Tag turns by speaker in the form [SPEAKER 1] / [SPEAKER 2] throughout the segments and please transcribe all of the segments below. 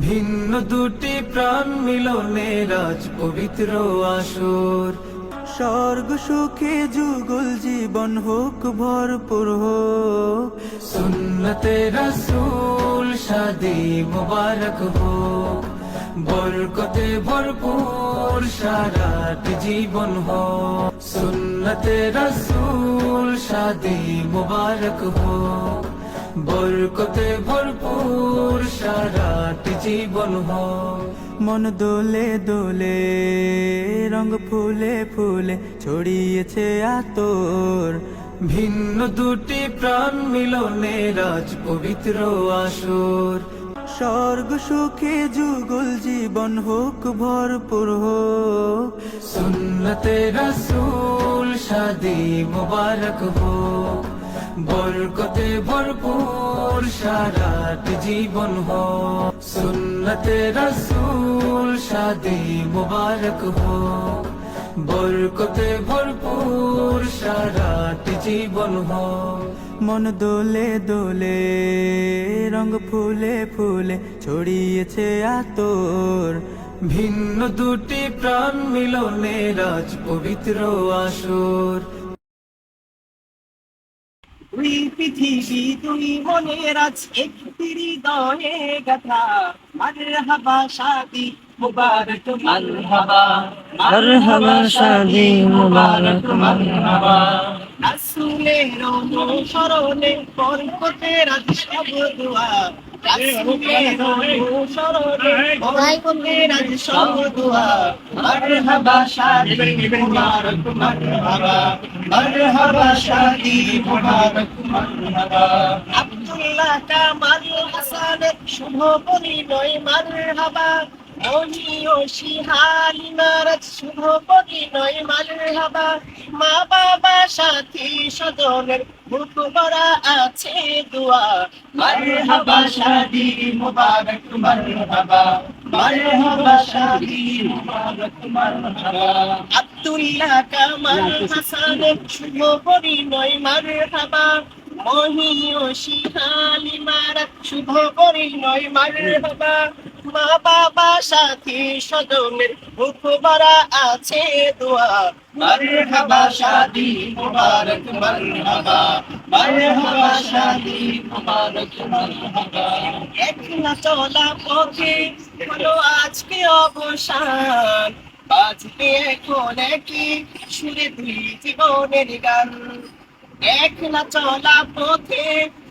[SPEAKER 1] ভিন্ন দুটি প্রাণ মিলনে রাজ পবিত্র আসর। স্বর্গ সুখে যুগল জীবন হোক ভরপুর হোক। সুন্নতে রসুল শাদি মুবারক হোক বরকতে ভরপুর সারাটি জীবন হোক। সুন্নতে রসুল শাদি মুবারক হোক বরকতে ভরপুর সারাটি জীবন হোক মন দোলে দোলে রঙ ফুলে ফুলে ছড়িয়েছে আতর। ভিন্ন দুটি প্রাণ মিলনে রাজ পবিত্র আসর। স্বর্গ সুখে যুগল জীবন হোক ভরপুর হোক। সুন্নতে রসুল শাদি মুবারক হোক। বরকতে ভরপুর সারাটি জীবন হোক সুন্নতে রসুল শাদি মুবারক হোক বরকতে ভরপুর সারাটি জীবন হোক মন দোলে দোলে রঙ ফুলে ফুলে ছড়িয়েছে আতর। ভিন্ন দুটি প্রাণ মিলনে রাজ পবিত্র আসর।
[SPEAKER 2] দুই পৃথিবী দুই মনের আজ একটি হৃদয়ে গাথা। মারহাবা শাদি মুবারক, মারহাবা।
[SPEAKER 3] মারহাবা শাদি মুবারক, মারহাবা।
[SPEAKER 2] রাসূলের অনুসরণে বরকতের আজ সব দোয়া। আব্দুল্লাহ কামাল হাসানের শুভ পরিণয় মারহাবা মনিও শিহালি নারাজ শুভ পরিণয় মারহাবা মা বাবা সাথী স্বজনের মুখ ভরা আছে দোয়া। মারহাবা শাদি মুবারক, মারহাবা। মারহাবা শাদি মুবারক, মারহাবা। আব্দুল্লাহ কামাল হাসানের শুভ পরিণয়, মারহাবা। মহিও শিহালি মারাত শুভ পরিণয়, মারহাবা। মা বাবা সাথী স্বজনের মুখ ভরা আছে দোয়া। মারহাবা শাদি মুবারক মারহাবা। মারহাবা শাদি মুবারক মারহাবা। একলা চলা পথে হলো আজকে অবসান। বাজবে এখন কি সুরে দুই জীবনের গান। একলা চলা পথে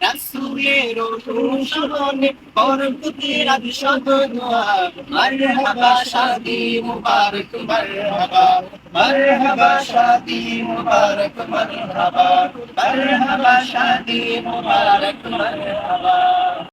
[SPEAKER 2] রাসূলের অনুসরণে বরকতের সব দোয়া মারহাবা, শাদি মুবারক, মারহাবা। মারহাবা, শাদি মুবারক, মারহাবা। মারহাবা, শাদি মুবারক, মারহাবা।